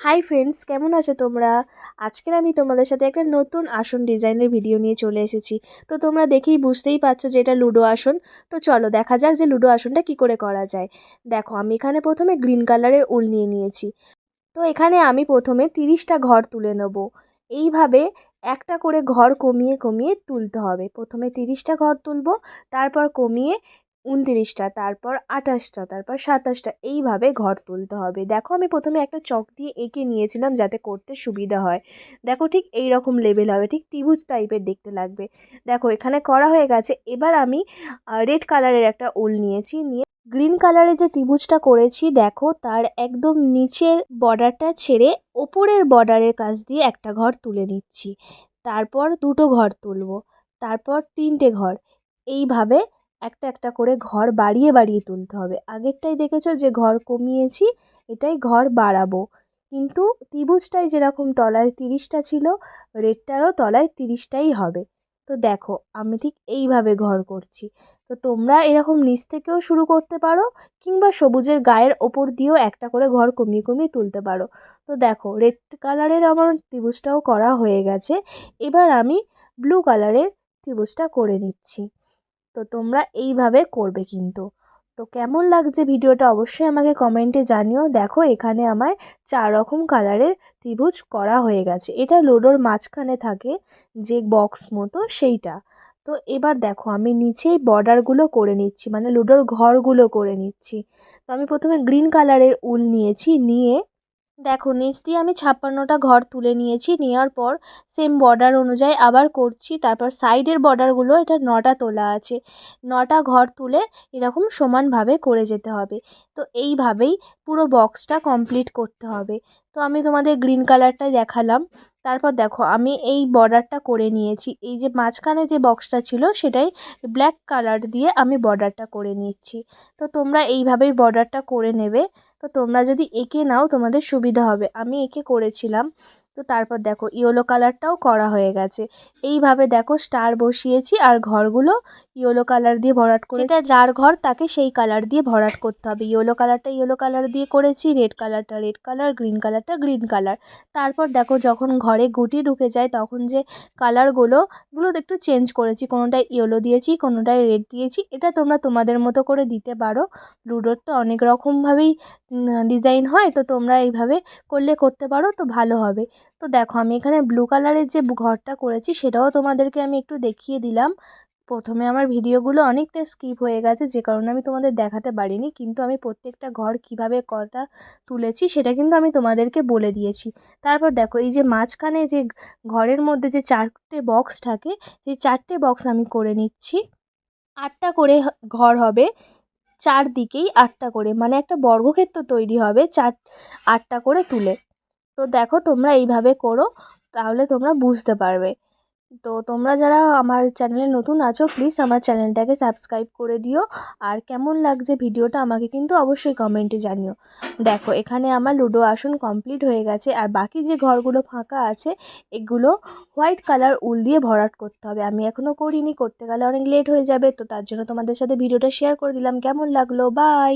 Hi friends কেমন আছো তোমরা? আজকের আমি তোমাদের সাথে একটা নতুন আসন ডিজাইনের ভিডিও নিয়ে চলে এসেছি। তো তোমরা দেখেই বুঝতেই পারছ যে এটা লুডো আসন। তো চলো দেখা যাক যে লুডো আসনটা কি করে করা যায়। দেখো, আমি এখানে প্রথমে গ্রিন কালারের উল নিয়ে নিয়েছি। তো এখানে আমি প্রথমে তিরিশটা ঘর তুলে নেব। এইভাবে একটা করে ঘর কমিয়ে কমিয়ে তুলতে হবে। প্রথমে তিরিশটা ঘর তুলব, তারপর কমিয়ে উনতিরিশটা, তারপর আঠাশটা, তারপর সাতাশটা, এইভাবে ঘর তুলতে হবে। দেখো আমি প্রথমে একটা চক দিয়ে এঁকে নিয়েছিলাম যাতে করতে সুবিধা হয়। দেখো ঠিক এই রকম লেভেল হবে, ঠিক ত্রিভুজ টাইপের দেখতে লাগবে। দেখো এখানে করা হয়ে গেছে, এবার আমি রেড কালারের একটা উল নিয়েছি, নিয়ে গ্রিন কালারের যে ত্রিভুজটা করেছি, দেখো তার একদম নিচের বর্ডারটা ছেড়ে ওপরের বর্ডারের কাছ দিয়ে একটা ঘর তুলে নিচ্ছি। তারপর দুটো ঘর তুলব, তারপর তিনটে ঘর। এইভাবে একটা একটা করে ঘর বাড়িয়ে বাড়িয়ে তুলতে হবে। আগেরটাই দেখেছ যে ঘর কমিয়েছি, এটাই ঘর বাড়াবো। কিন্তু ত্রিভুজটাই যেরকম তলায় তিরিশটা ছিল রেডটারও তলায় তিরিশটাই হবে। তো দেখো, আমি ঠিক এইভাবে ঘর করছি। তো তোমরা এরকম নিচ থেকেও শুরু করতে পারো, কিংবা সবুজের গায়ের ওপর দিয়েও একটা করে ঘর কমিয়ে কমিয়ে তুলতে পারো। তো দেখো, রেড কালারের আমার ত্রিভুজটাও করা হয়ে গেছে। এবার আমি ব্লু কালারের ত্রিভুজটা করে নিচ্ছি। তো তোমরা এইভাবে করবে কিন্তু। তো কেমন লাগছে ভিডিওটা অবশ্যই আমাকে কমেন্টে জানিও। দেখো এখানে আমার চার রকম কালারের ত্রিভুজ করা হয়ে গেছে। এটা লুডোর মাঝখানে থাকে যে বক্স মতো সেইটা। তো এবার দেখো আমি নিচেই বর্ডারগুলো করে নিচ্ছি মানে লুডোর ঘরগুলো করে নিচ্ছি। তো আমি প্রথমে গ্রিন কালারের উল নিয়েছি, নিয়ে দেখো, নিচ দিয়ে আমি ছাপ্পান্নটা ঘর তুলে নিয়েছি। নেওয়ার পর সেম বর্ডার অনুযায়ী আবার করছি। তারপর সাইডের বর্ডারগুলো এটা নটা তোলা আছে। নটা ঘর তুলে এরকম সমানভাবে করে যেতে হবে। তো এইভাবেই পুরো বক্সটা কমপ্লিট করতে হবে। তো আমি তোমাদের গ্রিন কালারটা দেখালাম। তারপর দেখো, আমি এই বর্ডারটা করে নিয়েছি। এই যে মাঝখানে যে বক্সটা ছিল, সেটাই ব্ল্যাক কালার দিয়ে আমি বর্ডারটা করে নিচ্ছি। তো তোমরা এইভাবেই বর্ডারটা করে নেবে। তো তোমরা যদি এঁকে নাও, তোমাদের সুবিধা হবে। আমি এঁকে করেছিলাম। তো তারপর দেখো ইয়েলো কালারটাও করা হয়ে গেছে। এইভাবে দেখো স্টার বসিয়েছি আর ঘরগুলো ইয়েলো কালার দিয়ে ভরাট করে যেটা যার ঘর তাকে সেই কালার দিয়ে ভরাট করতে হবে। ইয়েলো কালারটা ইয়েলো কালার দিয়ে করেছি রেড কালারটা রেড কালার গ্রিন কালারটা গ্রিন কালার তারপর দেখো যখন ঘরে গুটি ঢুকে যায় তখন যে কালারগুলো গুলো একটু চেঞ্জ করেছি। কোনোটায় ইয়েলো দিয়েছি, কোনোটায় রেড দিয়েছি। এটা তোমরা তোমাদের মতো করে দিতে পারো। লুডোর তো অনেক রকমভাবেই ডিজাইন হয়। তো তোমরা এইভাবে করলে করতে পারো, তো ভালো হবে। তো দেখো আমি এখানে ব্লু কালারের যে ঘরটা করেছি সেটাও তোমাদেরকে আমি একটু দেখিয়ে দিলাম। প্রথমে আমার ভিডিওগুলো অনেকটা স্কিপ হয়ে গেছে, যে কারণে আমি তোমাদের দেখাতে পারিনি, কিন্তু আমি প্রত্যেকটা ঘর কীভাবে কটা তুলেছি সেটা কিন্তু আমি তোমাদেরকে বলে দিয়েছি। তারপর দেখো এই যে মাঝখানে যে ঘরের মধ্যে যে চারটে বক্স থাকে সেই চারটে বক্স আমি করে নিচ্ছি। আটটা করে ঘর হবে, চারদিকেই আটটা করে মানে একটা বর্গক্ষেত্র তৈরি হবে চার, আটটা করে তুলে। তো দেখো তোমরা এইভাবে করো, তাহলে তোমরা বুঝতে পারবে। তো তোমরা যারা আমার চ্যানেলে নতুন আছো প্লিজ আমার চ্যানেলটাকে সাবস্ক্রাইব করে দিও। আর কেমন লাগছে ভিডিওটা আমাকে কিন্তু অবশ্যই কমেন্টে জানিও। দেখো, এখানে আমার লুডো আসন কমপ্লিট হয়ে গেছে, আর বাকি যে ঘরগুলো ফাঁকা আছে, এগুলো হোয়াইট কালার উল দিয়ে ভরাট করতে হবে। আমি এখনও করিনি, করতে গেলে অনেক লেট হয়ে যাবে, তো তার জন্য তোমাদের সাথে ভিডিওটা শেয়ার করে দিলাম। কেমন লাগল? বাই